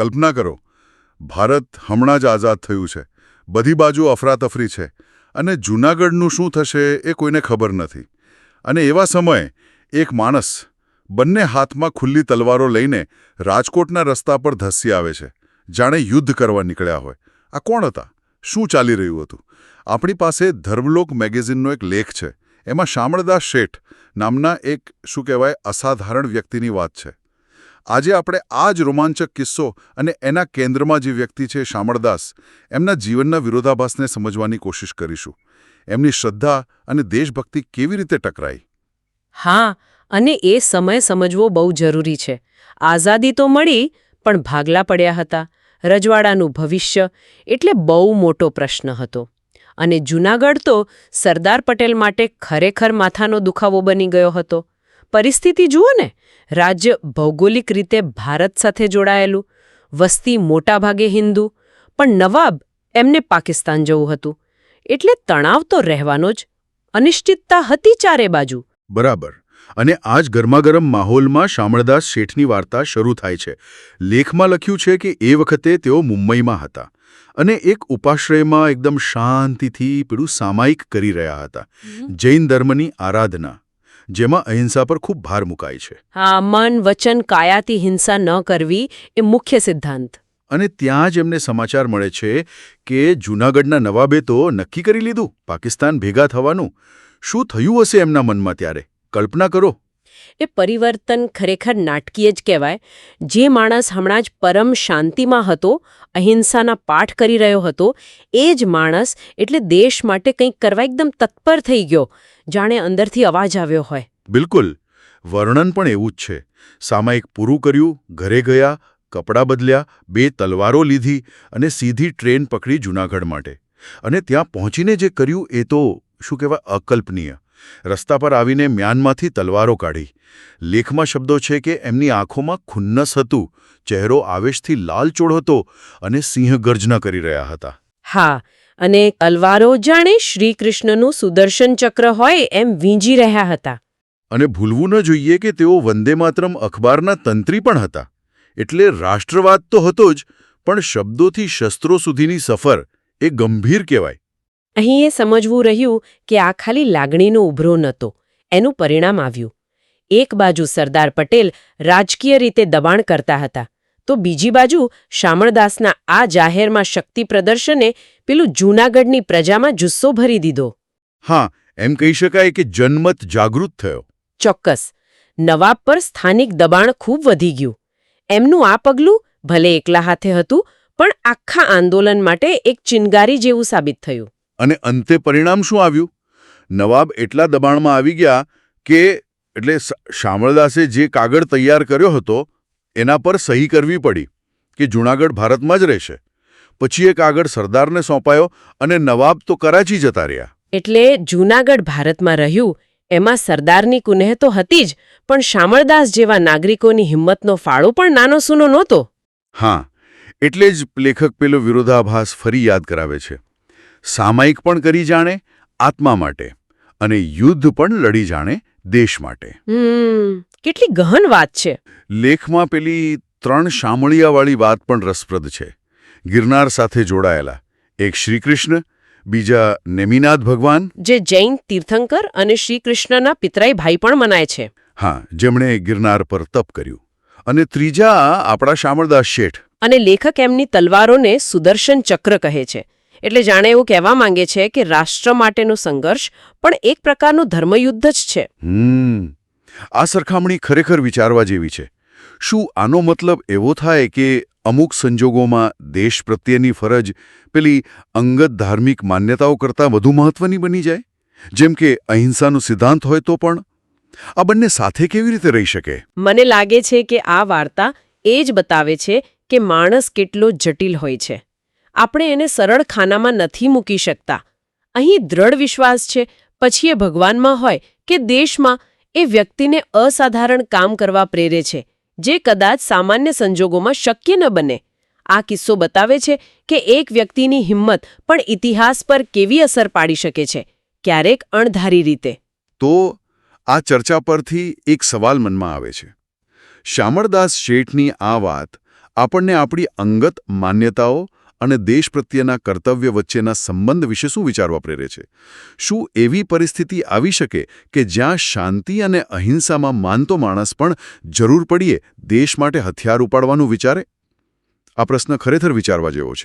કલ્પના કરો, ભારત હમણાં જ આઝાદ થયું છે. બધી બાજુ અફરાતફરી છે. અને જૂનાગઢનું શું થશે એ કોઈને ખબર નથી. અને એવા સમયે એક માણસ બંને હાથમાં ખુલ્લી તલવારો લઈને રાજકોટના રસ્તા પર ધસી આવે છે. જાણે યુદ્ધ કરવા નીકળ્યા હોય. આ કોણ હતા? શું ચાલી રહ્યું હતું? આપણી પાસે ધર્મલોક મેગેઝિનનો એક લેખ છે. એમાં શામળદાસ શેઠ નામના એક, શું કહેવાય, અસાધારણ વ્યક્તિની વાત છે. આજે આપણે આ જ રોમાંચક કિસ્સો અને એના કેન્દ્રમાં જે વ્યક્તિ છે શામળદાસ, એમના જીવનના વિરોધાભાસને સમજવાની કોશિશ કરીશું. એમની શ્રદ્ધા અને દેશભક્તિ કેવી રીતે ટકરાઈ? હા, અને એ સમય સમજવો બહુ જરૂરી છે. આઝાદી તો મળી, પણ ભાગલા પડ્યા હતા. રજવાડાનું ભવિષ્ય એટલે બહુ મોટો પ્રશ્ન હતો. અને જૂનાગઢ તો સરદાર પટેલ માટે ખરેખર માથાનો દુખાવો બની ગયો હતો. પરિસ્થિતિ જુઓ ને રાજ્ય ભૌગોલિક રીતે ભારત સાથે જોડાયેલું વસ્તી મોટાભાગે હિન્દુ પણ નવાબ એમને પાકિસ્તાન જવું હતું. એટલે તણાવ તો રહેવાનો જ અનિશ્ચિતતા હતી ચારે બાજુ. બરાબર. અને આ જ ગરમાગરમ માહોલમાં શામળદાસ શેઠની વાર્તા શરૂ થાય છે. લેખમાં લખ્યું છે કે એ વખતે તેઓ મુંબઈમાં હતા અને એક ઉપાશ્રયમાં એકદમ શાંતિથી પેલું સામાયિક કરી રહ્યા હતા. જૈન ધર્મની આરાધના. જેમાં અહિંસા પર ખૂબ ભાર મુકાય છે. હા મન વચન કાયાથી હિંસા ન કરવી એ મુખ્ય સિદ્ધાંત. અને ત્યાં જ એમને સમાચાર મળે છે કે જૂનાગઢના નવાબે તો નક્કી કરી લીધું પાકિસ્તાન ભેગા થવાનું. શું થયું હશે એમના મનમાં ત્યારે? કલ્પના કરો. એ પરિવર્તન ખરેખર નાટકીય જ કહેવાય. જે માણસ હમણાં જ પરમ શાંતિમાં હતો, અહિંસાના પાઠ કરી રહ્યો હતો, એ જ માણસ એટલે દેશ માટે કંઈક કરવા એકદમ તત્પર થઈ ગયો, જાણે અંદરથી અવાજ આવ્યો હોય. બિલકુલ. વર્ણન પણ એવું જ છે. સામાયિક પૂરું કર્યું, ઘરે ગયા, કપડાં બદલ્યા, બે તલવારો લીધી અને સીધી ટ્રેન પકડી જૂનાગઢ માટે. અને ત્યાં પહોંચીને જે કર્યું એ તો, શું કહેવાય, અકલ્પનીય. રસ્તા પર આવીને મ્યાનમાંથી તલવારો કાઢી. લેખમાં શબ્દો છે કે એમની આંખોમાં ખુન્નસ હતું ચહેરો આવેશથી લાલચોળ હતો અને સિંહ ગર્જના કરી રહ્યા હતા. હા અને તલવારો જાણે શ્રીકૃષ્ણનું સુદર્શન ચક્ર હોય એમ વીંજી રહ્યા હતા. અને ભૂલવું ન જોઈએ કે તેઓ વંદે માતરમ અખબારના તંત્રી પણ હતા. એટલે રાષ્ટ્રવાદ તો હતો જ પણ શબ્દોથી શસ્ત્રો સુધીની સફર એ ગંભીર કહેવાય. અહીં એ સમજવું રહ્યું કે આ ખાલી લાગણીનો ઉભરો નહોતો એનું પરિણામ આવ્યું. એક બાજુ સરદાર પટેલ રાજકીય રીતે દબાણ કરતા હતા તો બીજી બાજુ શામળદાસના આ જાહેરમાં શક્તિ પ્રદર્શને પેલું જૂનાગઢની પ્રજામાં જુસ્સો ભરી દીધો. હા એમ કહી શકાય કે જનમત જાગૃત થયો. ચોક્કસ નવાબ પર સ્થાનિક દબાણ ખૂબ વધી ગયું. એમનું આ પગલું ભલે એકલા હાથે હતું પણ આખા આંદોલન માટે એક ચિનગારી જેવું સાબિત થયું. અને અંતે પરિણામ શું આવ્યું? નવાબ એટલા દબાણમાં આવી ગયા કે એટલે શામળદાસે જે કાગળ તૈયાર કર્યો હતો એના પર સહી કરવી પડી કે જૂનાગઢ ભારતમાં જ રહેશે. પછી એ કાગળ સરદારને સોંપાયો અને નવાબ તો કરાચી જતા રહ્યા. એટલે જૂનાગઢ ભારતમાં રહ્યું એમાં સરદારની કુનેહ તો હતી જ પણ શામળદાસ જેવા નાગરિકોની હિંમતનો ફાળો પણ નાનો સૂનો નહોતો. હા એટલે જ લેખક પેલો વિરોધાભાસ ફરી યાદ કરાવે છે. સામાયિક પણ કરી જાણે આત્મા માટે અને યુદ્ધ પણ લડી જાણે દેશ માટે. કેટલી ગહન વાત છે. લેખમાં પેલી ત્રણ શામળિયાવાળી વાત પણ રસપ્રદ છે. ગિરનાર સાથે જોડાયેલા એક શ્રીકૃષ્ણ બીજા નેમિનાથ ભગવાન. જે જૈન તીર્થંકર અને શ્રીકૃષ્ણના પિતરાઈ ભાઈ પણ મનાય છે. હા જેમણે ગિરનાર પર તપ કર્યું. અને ત્રીજા આપણા શામળદાસ શેઠ. અને લેખક એમની તલવારોને સુદર્શન ચક્ર કહે છે. એટલે જાણે એવું કહેવા માંગે છે કે રાષ્ટ્ર માટેનો સંઘર્ષ પણ એક પ્રકારનું ધર્મયુદ્ધ જ છે. આ સરખામણી ખરેખર વિચારવા જેવી છે. શું આનો મતલબ એવો થાય કે અમુક સંજોગોમાં દેશ પ્રત્યેની ફરજ પેલી અંગત ધાર્મિક માન્યતાઓ કરતાં વધુ મહત્વની બની જાય? જેમ કે અહિંસાનો સિદ્ધાંત હોય તો પણ? આ બંને સાથે કેવી રીતે રહી શકે? મને લાગે છે કે આ વાર્તા એ જ બતાવે છે કે માણસ કેટલો જટિલ હોય છે. આપણે એને સરળ ખાનામાં નથી મૂકી શકતા. અહીં દ્રઢ વિશ્વાસ છે, પછી એ ભગવાનમાં હોય કે દેશમાં, એ વ્યક્તિને અસાધારણ કામ કરવા પ્રેરે છે, જે કદાચ સામાન્ય સંજોગોમાં શક્ય ન બને. આ કિસ્સો બતાવે છે કે એક વ્યક્તિની હિંમત પણ ઇતિહાસ પર કેવી અસર પાડી શકે છે, ક્યારેક અણધારી રીતે. તો, આ ચર્ચા પરથી એક સવાલ મનમાં આવે છે. શામળદાસ શેઠની આ વાત આપણને આપણી અંગત માન્યતાઓ અને દેશ પ્રત્યેના કર્તવ્ય વચ્ચેના સંબંધ વિશે શું વિચારવા પ્રેરે છે? શું એવી પરિસ્થિતિ આવી શકે કે જ્યાં શાંતિ અને અહિંસામાં માનતો માણસ પણ જરૂર પડીએ, દેશ માટે હથિયાર ઉપાડવાનું વિચારે? આ પ્રશ્ન ખરેખર વિચારવા જેવો છે.